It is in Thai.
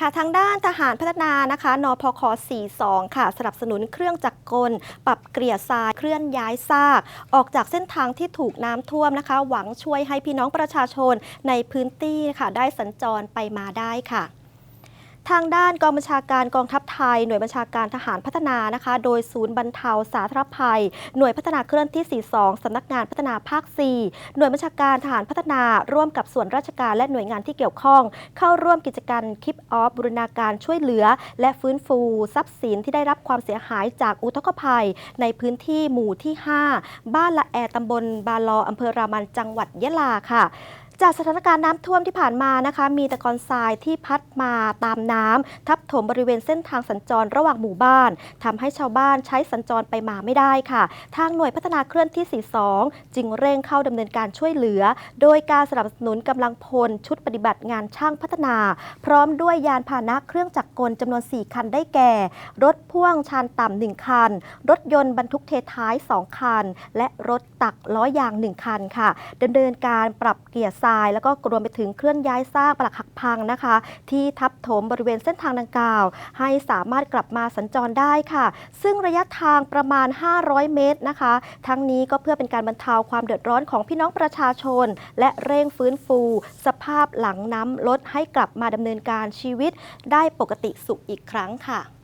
ค่ะทางด้านทหารพัฒนานะคะนพค 42 ค่ะสนับสนุนเครื่องจักรกล ปรับเกลี่ยทรายเคลื่อนย้ายซาก ออกจากเส้นทางที่ถูกน้ำท่วมนะคะ หวังช่วยให้พี่น้องประชาชนในพื้นที่ค่ะได้สัญจรไปมาได้ค่ะ ทางด้านกองบัญชาการกองทัพไทย หน่วยบัญชาการทหารพัฒนานะคะ โดยศูนย์บรรเทาสาธารณภัย หน่วยพัฒนาเคลื่อนที่ 42สำนักงานพัฒนาภาค 4 หน่วยบัญชาการทหารพัฒนาร่วมกับส่วนราชการและหน่วยงานที่เกี่ยวข้อง เข้าร่วมกิจกรรมคิปออฟบูรณาการช่วยเหลือ และฟื้นฟู ทรัพย์สินที่ได้รับความเสียหายจากอุทกภัย ในพื้นที่หมู่ที่ 5 บ้านละแอตำบลบาลออำเภอรามันจังหวัดยะลาค่ะ จากสถานการณ์น้ำท่วมที่ผ่านมานะคะ มีตะกอนทรายที่พัดมาตามน้ำทับถมบริเวณเส้นทางสัญจรระหว่างหมู่บ้านทำให้ชาวบ้านใช้สัญจรไปมาไม่ได้ค่ะ ทางหน่วยพัฒนาเคลื่อนที่ 42 จึงเร่งเข้าดำเนินการช่วยเหลือ โดยการสนับสนุนกำลังพลชุดปฏิบัติงานช่างพัฒนา พร้อมด้วยยานพาหนะเครื่องจักรกลจำนวน 4 คันได้แก่ รถพ่วงชานต่ำ1คัน รถยนต์บรรทุกเทท้าย 2 คัน และรถตักล้อยาง 1 คันค่ะดำเนินการปรับเกียร์ทราย แล้วก็รวมไปถึงเคลื่อนย้ายซากปลักหักพังนะคะ ที่ทับถมบริเวณเส้นทางดังกล่าว ให้สามารถกลับมาสัญจรได้ค่ะ ซึ่งระยะทางประมาณ 500 เมตรนะคะ ทั้งนี้ก็เพื่อเป็นการบรรเทาความเดือดร้อนของพี่น้องประชาชน และเร่งฟื้นฟู สภาพหลังน้ำลดให้กลับมาดำเนินการชีวิตได้ปกติสุขอีกครั้งค่ะ